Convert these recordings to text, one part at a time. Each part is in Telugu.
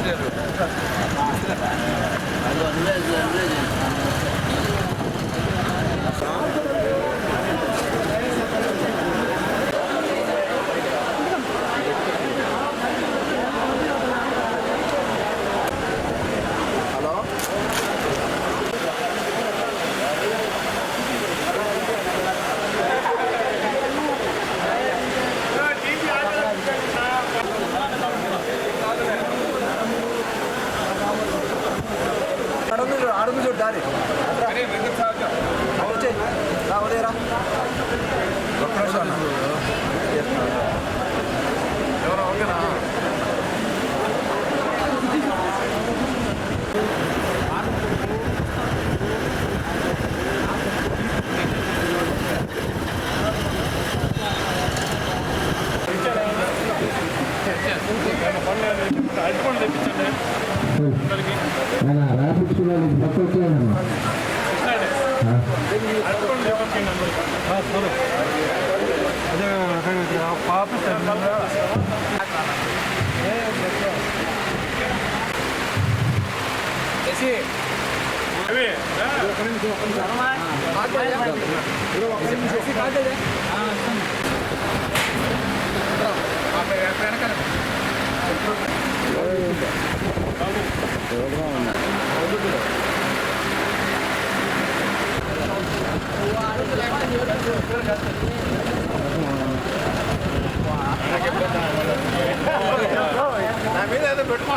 Güzel oldu. దారి వచ్చేయ్. రా ఉదయరా ఒక్క నిమిషం అన్న. ఎవరో ఓకేనా ఆయన రాపించుకున్నాను పక్క వచ్చాను నా మీద పెట్టమా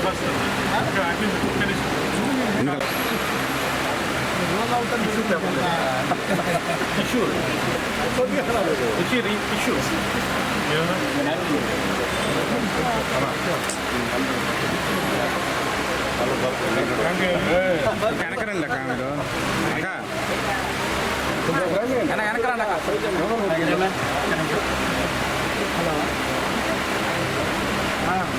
అతిథులు ఫస్ట్ అతిథులు ఒక్క నిమిషం. వెనకరండి అక్క మీరు అక్క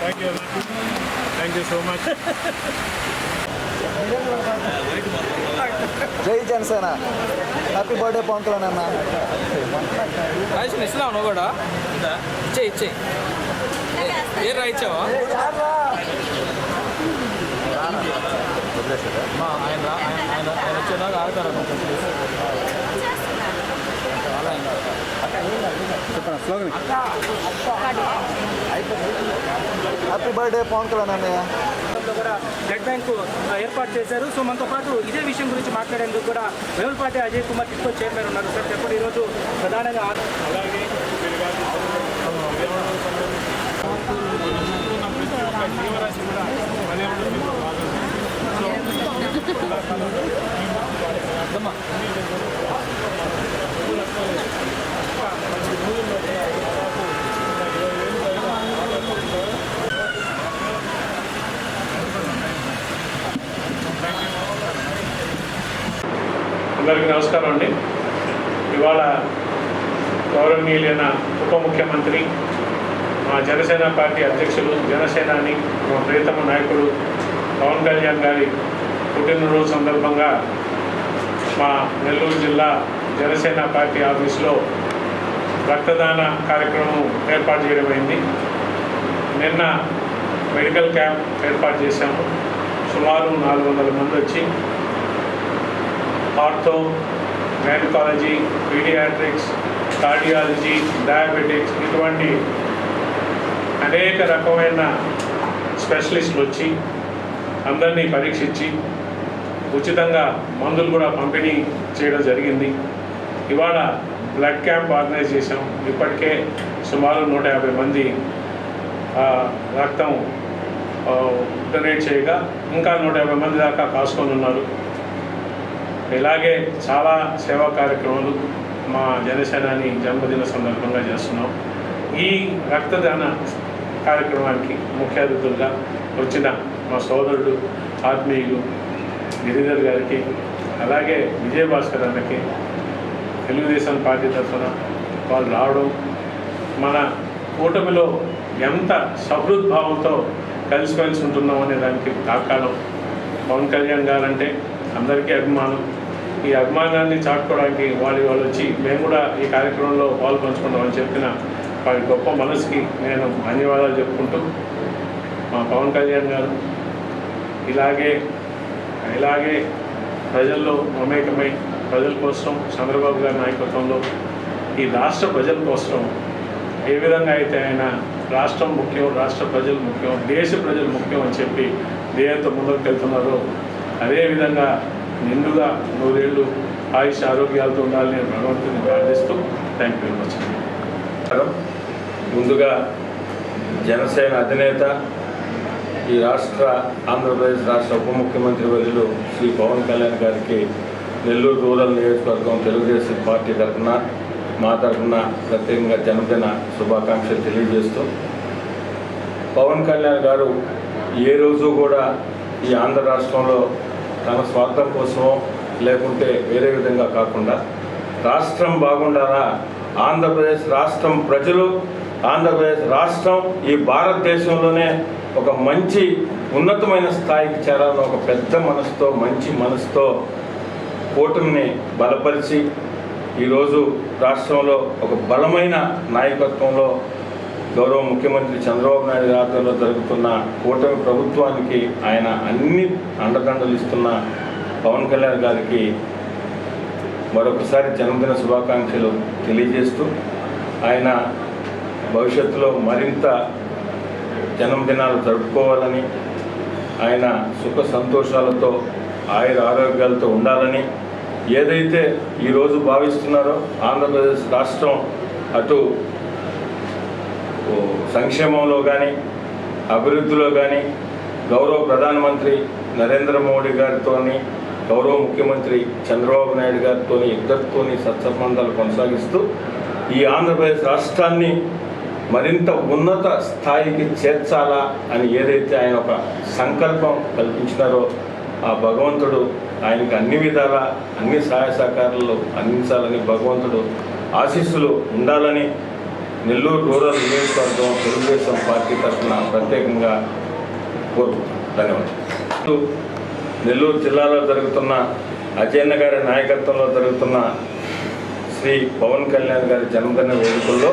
Thank you thank you so much జై జనసేన. హ్యాపీ బర్త్డే పవన్ కళ్యాణ్ అన్న రాసిన ఇస్తున్నావు నువ్వు కూడా? ఇచ్చే ఇచ్చే. ఏం రాయించావా మా ఆయన రా- ఆయన ఆయన ఆయన వచ్చేదాకా ఆగుతారా కొంచెం please? చాలా ఆయన హ్యాపీ బర్త్డే పవన్ కళ్యాణ్ అన్నయ్య. కూడా బ్లడ్ బ్యాంకు ఏర్పాటు చేశారు. సో మనతో పాటు ఇదే విషయం గురించి మాట్లాడేందుకు కూడా వేములపాటి అజయ్ కుమార్ టిస్కో చైర్మన్ ఉన్నారు. సార్ చెప్పండి ఈరోజు ప్రధానంగా అలాగే జీవరాశి కూడా అందరికీ నమస్కారం అండి. ఇవాళ గౌరవనీయులైన ఉప ముఖ్యమంత్రి మా జనసేన పార్టీ అధ్యక్షులు జనసేనాని మా ప్రియతమ నాయకుడు పవన్ కళ్యాణ్ గారి పుట్టినరోజు సందర్భంగా మా నెల్లూరు జిల్లా జనసేన పార్టీ ఆఫీస్లో రక్తదాన కార్యక్రమం ఏర్పాటు చేయడమైంది నిన్న మెడికల్ క్యాంప్ ఏర్పాటు చేశాము. సుమారు నాలుగు వందల మంది వచ్చి ortho gynaecology paediatrics cardiology diabetics ఇటువంటి అనేక రకమైన స్పెషలిస్టులు వచ్చి అందరినీ పరీక్షించి ఉచితంగా మందులు కూడా పంపిణీ చేయడం జరిగింది. ఇవాళ బ్లడ్ క్యాంప్ ఆర్గనైజ్ చేశాం. ఇప్పటికే సుమారు నూట యాభై మంది రక్తం డొనేట్ చేయగా ఇంకా నూట యాభై మంది దాకా కాసుకొని ఉన్నారు. ఇలాగే చాలా సేవా కార్యక్రమాలు మా జనసేనాని జన్మదిన సందర్భంగా చేస్తున్నాం. ఈ రక్తదాన కార్యక్రమానికి ముఖ్య అతిథులుగా వచ్చిన మా సోదరుడు ఆత్మీయులు గిరిధర్ గారికి అలాగే విజయభాస్కర్ అన్నకి తెలుగుదేశం పార్టీ తరఫున వాళ్ళు రావడం మన కూటమిలో ఎంత సహృద్భావంతో కలిసిమెలిసి ఉంటున్నాం అనే దానికి దాకాలం పవన్ కళ్యాణ్ గారు అంటే అందరికీ అభిమానం. ఈ అభిమానాన్ని చాటుకోవడానికి వాళ్ళు వాళ్ళు వచ్చి మేము కూడా ఈ కార్యక్రమంలో పాల్పంచుకుంటామని చెప్పిన వారి గొప్ప మనసుకి నేను ధన్యవాదాలు చెప్పుకుంటూ మా పవన్ కళ్యాణ్ గారు ఇలాగే ఇలాగే ప్రజల్లో మమేకమై ప్రజల కోసం చంద్రబాబు గారి నాయకత్వంలో ఈ రాష్ట్ర ప్రజల కోసం ఏ విధంగా అయితే ఆయన రాష్ట్రం ముఖ్యం రాష్ట్ర ప్రజలు ముఖ్యం దేశ ప్రజలు ముఖ్యం అని చెప్పి ధ్యేయంతో ముందుకు వెళ్తున్నారో అదేవిధంగా నిండుగా నూరేళ్ళు ఆయుష్ ఆరోగ్యాలతో ఉండాలని నేను భగవంతుని ప్రార్థిస్తూ థ్యాంక్ యూ వెరీ మచ్ ముందుగా జనసేన అధినేత ఈ రాష్ట్ర ఆంధ్రప్రదేశ్ రాష్ట్ర ఉప ముఖ్యమంత్రి వర్యులు శ్రీ పవన్ కళ్యాణ్ గారికి నెల్లూరు రూరల్ నియోజకవర్గం తెలుగుదేశం పార్టీ తరఫున మా తరఫున ప్రత్యేకంగా జన్మదిన శుభాకాంక్షలు తెలియజేస్తూ పవన్ కళ్యాణ్ గారు ఏ రోజు కూడా ఈ ఆంధ్ర రాష్ట్రంలో తన స్వార్థం కోసమో లేకుంటే వేరే విధంగా కాకుండా రాష్ట్రం బాగుండాలా? ఆంధ్రప్రదేశ్ రాష్ట్రం ప్రజలు ఆంధ్రప్రదేశ్ రాష్ట్రం ఈ భారతదేశంలోనే ఒక మంచి ఉన్నతమైన స్థాయికి చేరాలని ఒక పెద్ద మనసుతో మంచి మనసుతో కూటమిని బలపరిచి ఈరోజు రాష్ట్రంలో ఒక బలమైన నాయకత్వంలో గౌరవ ముఖ్యమంత్రి చంద్రబాబు నాయుడు ఆధ్వర్యంలో జరుగుతున్న కూటమి ప్రభుత్వానికి ఆయన అన్ని అండదండలు ఇస్తున్న పవన్ కళ్యాణ్ గారికి మరొకసారి జన్మదిన శుభాకాంక్షలు తెలియజేస్తూ ఆయన భవిష్యత్తులో మరింత జన్మదినాలు జరుపుకోవాలని ఆయన సుఖ సంతోషాలతో ఆయుర ఆరోగ్యాలతో ఉండాలని ఏదైతే ఈరోజు భావిస్తున్నారో ఆంధ్రప్రదేశ్ రాష్ట్రం అటు సంక్షేమంలో కానీ అభివృద్ధిలో కానీ గౌరవ ప్రధానమంత్రి నరేంద్ర మోడీ గారితో గౌరవ ముఖ్యమంత్రి చంద్రబాబు నాయుడు గారితో ఇద్దరితో సత్సంబంధాలు కొనసాగిస్తూ ఈ ఆంధ్రప్రదేశ్ రాష్ట్రాన్ని మరింత ఉన్నత స్థాయికి చేర్చాలా అని ఏదైతే ఆయన ఒక సంకల్పం కల్పించినారో ఆ భగవంతుడు ఆయనకి అన్ని విధాల అన్ని సహాయ సహకారాలు అందించాలని భగవంతుడు ఆశీస్సులు ఉండాలని నెల్లూరు రూరల్ నియోజకవర్గం తెలుగుదేశం పార్టీ తరఫున ప్రత్యేకంగా కోరుకుంటున్నాను. ధన్యవాదాలు. నెల్లూరు జిల్లాలో జరుగుతున్న అజయన్న గారి నాయకత్వంలో జరుగుతున్న శ్రీ పవన్ కళ్యాణ్ గారి జన్మదిన వేడుకల్లో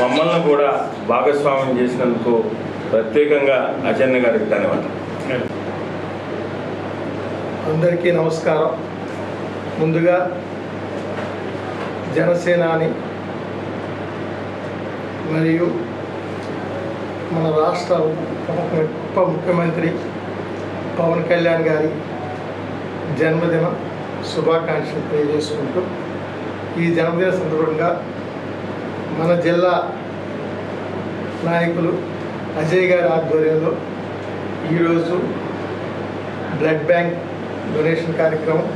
మమ్మల్ని కూడా భాగస్వామ్యం చేసినందుకు ప్రత్యేకంగా అజయన్న గారికి ధన్యవాదాలు. అందరికీ నమస్కారం. ముందుగా జనసేనాని మరియు మన రాష్ట్ర ఉప- ముఖ్యమంత్రి పవన్ కళ్యాణ్ గారి జన్మదిన శుభాకాంక్షలు తెలియజేసుకుంటూ ఈ జన్మదిన సందర్భంగా మన జిల్లా నాయకులు అజయ్ గారి ఆధ్వర్యంలో ఈరోజు బ్లడ్ బ్యాంక్ డొనేషన్ కార్యక్రమం.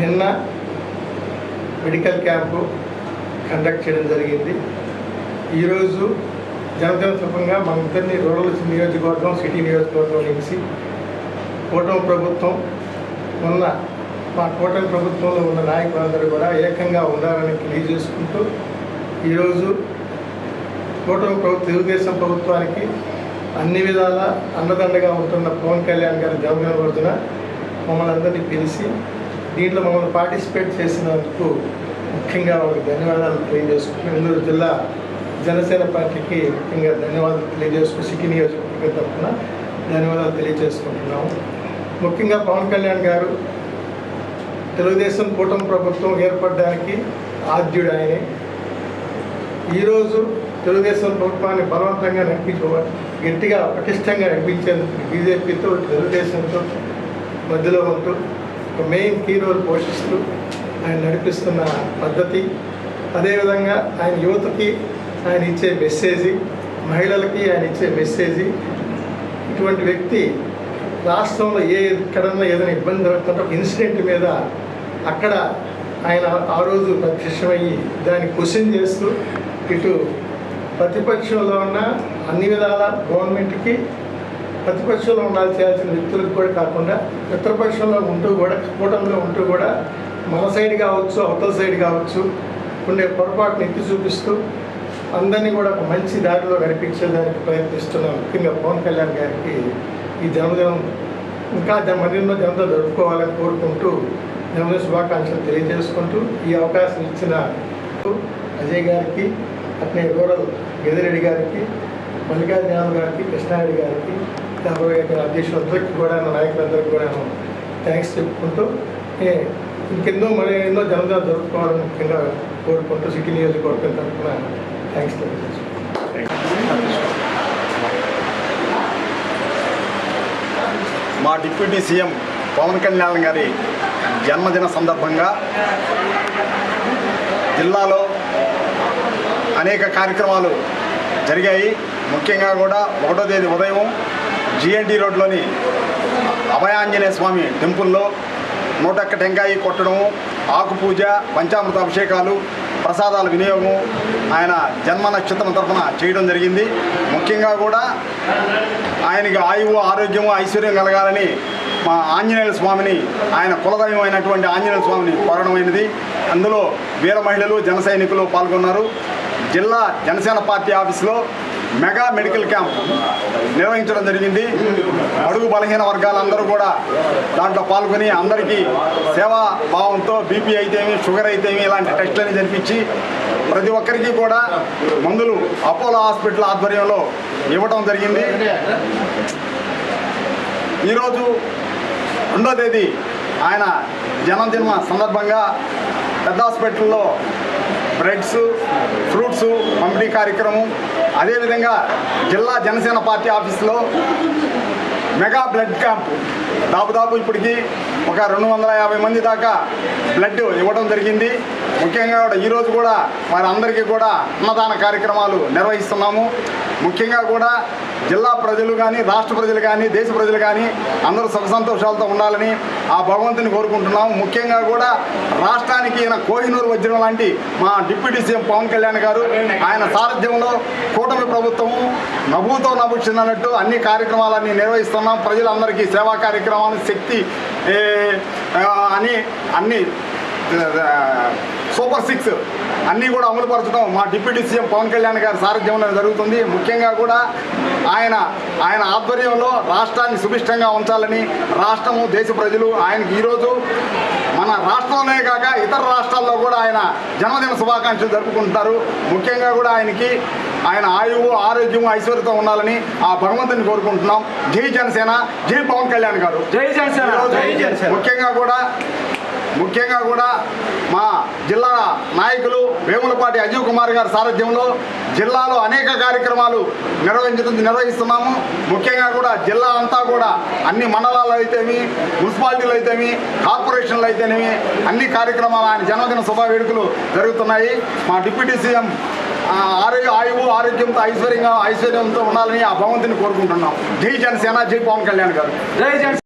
నిన్న మెడికల్ క్యాంపు కండక్ట్ చేయడం జరిగింది. ఈరోజు జనజన సుఖంగా మన ఇద్దరిని రూరల్ నియోజకవర్గం సిటీ నియోజకవర్గం నుంచి కూటమి ప్రభుత్వం ఉన్న మా కూటమి ప్రభుత్వంలో ఉన్న నాయకులందరూ కూడా ఏకంగా ఉండాలని తెలియజేసుకుంటూ ఈరోజు కూటమి ప్రభుత్వ తెలుగుదేశం ప్రభుత్వానికి అన్ని విధాల అండదండగా ఉంటున్న పవన్ కళ్యాణ్ గారి జన్మదిన రోజున మమ్మల్ని అందరినీ పిలిచి దీంట్లో మమ్మల్ని పార్టిసిపేట్ చేసినందుకు ముఖ్యంగా వాళ్ళకి ధన్యవాదాలు తెలియజేసుకుంటున్నాం నెల్లూరు జిల్లా జనసేన పార్టీకి ముఖ్యంగా ధన్యవాదాలు తెలియజేసుకుని సిటీ నియోజకవర్గం తరఫున ధన్యవాదాలు తెలియజేసుకుంటున్నాము. ముఖ్యంగా పవన్ కళ్యాణ్ గారు తెలుగుదేశం కూటమి ప్రభుత్వం ఏర్పడడానికి ఆద్యుడు ఆయనే ఈరోజు తెలుగుదేశం ప్రభుత్వాన్ని బలవంతంగా నడిపించ గట్టిగా పటిష్టంగా నడిపించేందుకు బీజేపీతో తెలుగుదేశంతో మధ్యలో ఉంటూ ఒక మెయిన్ కీ రోల్ పోషిస్తూ ఆయన నడిపిస్తున్న పద్ధతి. అదేవిధంగా ఆయన యువతకి ఆయన ఇచ్చే మెసేజీ మహిళలకి ఆయన ఇచ్చే మెసేజీ ఇటువంటి వ్యక్తి రాష్ట్రంలో ఏ ఎక్కడన్నా ఏదైనా ఇబ్బంది జరుగుతుంటే ఒక ఇన్సిడెంట్ మీద అక్కడ ఆయన ఆ రోజు ప్రత్యక్షమయ్యి దాన్ని క్వశ్చన్ చేస్తూ ఇటు ప్రతిపక్షంలో ఉన్న అన్ని విధాల గవర్నమెంట్కి ప్రతిపక్షంలో ఉండాలి చేయాల్సిన వ్యక్తులకు కూడా కాకుండా మిత్రపక్షంలో ఉంటూ కూడా కూటమిలో ఉంటూ కూడా మన సైడ్ కావచ్చు అవతల సైడ్ కావచ్చు ఉండే పొరపాటును ఎత్తి చూపిస్తూ అందరినీ కూడా ఒక మంచి దారిలో నడిపించేదానికి ప్రయత్నిస్తున్నాం ముఖ్యంగా పవన్ కళ్యాణ్ గారికి ఈ జన్మదినం ఇంకా మరిన్నో మరెన్నో జరుపుకోవాలని కోరుకుంటూ జన్మదిన శుభాకాంక్షలు తెలియజేసుకుంటూ ఈ అవకాశం ఇచ్చిన అజయ్ గారికి అట్నే రూరల్ గదిరెడ్డి గారికి మల్లికార్జున గారికి కృష్ణారెడ్డి గారికి రాబోయే గారి అధ్యక్షులందరికీ కూడా నాయకులందరికీ కూడా థ్యాంక్స్ చెప్పుకుంటూ ఇంకెన్నో మరి ఎన్నో జనతా జరుపుకోవాలని ముఖ్యంగా కోరుకుంటూ సిటీ నియోజకవర్గం తరఫున థ్యాంక్స్ మా డిప్యూటీ సీఎం పవన్ కళ్యాణ్ గారి జన్మదిన సందర్భంగా జిల్లాలో అనేక కార్యక్రమాలు జరిగాయి. ముఖ్యంగా కూడా ఒకటో తేదీ ఉదయం జిఎన్టీ రోడ్లోని అభయాంజనేయ స్వామి టెంపుల్లో నూటొక్క టెంకాయ కొట్టడము ఆకు పూజ పంచామృత అభిషేకాలు ప్రసాదాల వినియోగం ఆయన జన్మ నక్షత్రం తరఫున చేయడం జరిగింది. ముఖ్యంగా కూడా ఆయనకి ఆయువు ఆరోగ్యము ఐశ్వర్యం కలగాలని మా ఆంజనేయుల స్వామిని ఆయన కులదైవం అయినటువంటి ఆంజనేయుల స్వామిని కోరడమైనది. అందులో వీర మహిళలు జన సైనికులు పాల్గొన్నారు. జిల్లా జనసేన పార్టీ ఆఫీసులో మెగా మెడికల్ క్యాంప్ నిర్వహించడం జరిగింది. అడుగు బలహీన వర్గాలందరూ కూడా దాంట్లో పాల్గొని అందరికీ సేవా భావంతో బీపీ అయితేమి షుగర్ అయితేమి ఇలాంటి టెస్టులని జరిపించి ప్రతి ఒక్కరికి కూడా మందులు అపోలో హాస్పిటల్ ఆధ్వర్యంలో ఇవ్వడం జరిగింది. ఈరోజు రెండో తేదీ ఆయన జన్మదిన సందర్భంగా పెద్ద హాస్పిటల్లో బ్రెడ్స్ ఫ్రూట్స్ పంపిణీ కార్యక్రమం. అదేవిధంగా జిల్లా జనసేన పార్టీ ఆఫీసులో మెగా బ్లడ్ క్యాంప్ దాదాపు ఇప్పటికీ ఒక రెండు వందల యాభై మంది దాకా బ్లడ్ ఇవ్వడం జరిగింది. ముఖ్యంగా కూడా ఈరోజు కూడా వారందరికీ కూడా అన్నదాన కార్యక్రమాలు నిర్వహిస్తున్నాము. ముఖ్యంగా కూడా జిల్లా ప్రజలు కానీ రాష్ట్ర ప్రజలు కానీ దేశ ప్రజలు కానీ అందరూ సుఖ సంతోషాలతో ఉండాలని ఆ భగవంతుని కోరుకుంటున్నాము. ముఖ్యంగా కూడా రాష్ట్రానికి ఈయన కోహినూరు వజ్రం లాంటి మా డిప్యూటీ సీఎం పవన్ కళ్యాణ్ గారు ఆయన సారథ్యంలో కూటమి ప్రభుత్వము నభూతో నభుచ్చినట్టు అన్ని కార్యక్రమాలన్నీ నిర్వహిస్తున్నాం. ప్రజలందరికీ సేవా కార్యక్రమాలు శక్తి అని అన్ని సూపర్ సిక్స్. అన్నీ కూడా అమలుపరచడం మా డిప్యూటీ సీఎం పవన్ కళ్యాణ్ గారి సారథ్యంలో జరుగుతుంది. ముఖ్యంగా కూడా ఆయన ఆయన ఆధ్వర్యంలో రాష్ట్రాన్ని సుభిష్టంగా ఉంచాలని రాష్ట్రము దేశ ప్రజలు ఆయనకి ఈరోజు మన రాష్ట్రంలోనే కాక ఇతర రాష్ట్రాల్లో కూడా ఆయన జన్మదిన శుభాకాంక్షలు జరుపుకుంటారు ముఖ్యంగా కూడా ఆయనకి ఆయన ఆయువు ఆరోగ్యం ఐశ్వర్యతో ఉండాలని ఆ భగవంతుని కోరుకుంటున్నాం. జై జనసేన జై పవన్ కళ్యాణ్ గారు. జై జనసేన. ఈరోజు జై జనసేన. ముఖ్యంగా కూడా ముఖ్యంగా కూడా మా జిల్లా నాయకులు వేములపాటి అజీవ్ కుమార్ గారి సారథ్యంలో జిల్లాలో అనేక కార్యక్రమాలు నిర్వహించడం నిర్వహిస్తున్నాము. ముఖ్యంగా కూడా జిల్లా అంతా కూడా అన్ని మండలాలు అయితేమి మున్సిపాలిటీలు అయితేమి కార్పొరేషన్లు అయితేనేమి అన్ని కార్యక్రమాలు ఆయన జన్మదిన శుభ వేడుకలు జరుగుతున్నాయి. మా డిప్యూటీ సీఎం ఆరోగ్య ఆయువు ఆరోగ్యంతో ఐశ్వర్యంగా ఐశ్వర్యంతో ఉండాలని ఆ భగవంతుని కోరుకుంటున్నాం. జై జనసేన జై పవన్ కళ్యాణ్ గారు. జై జనసేన.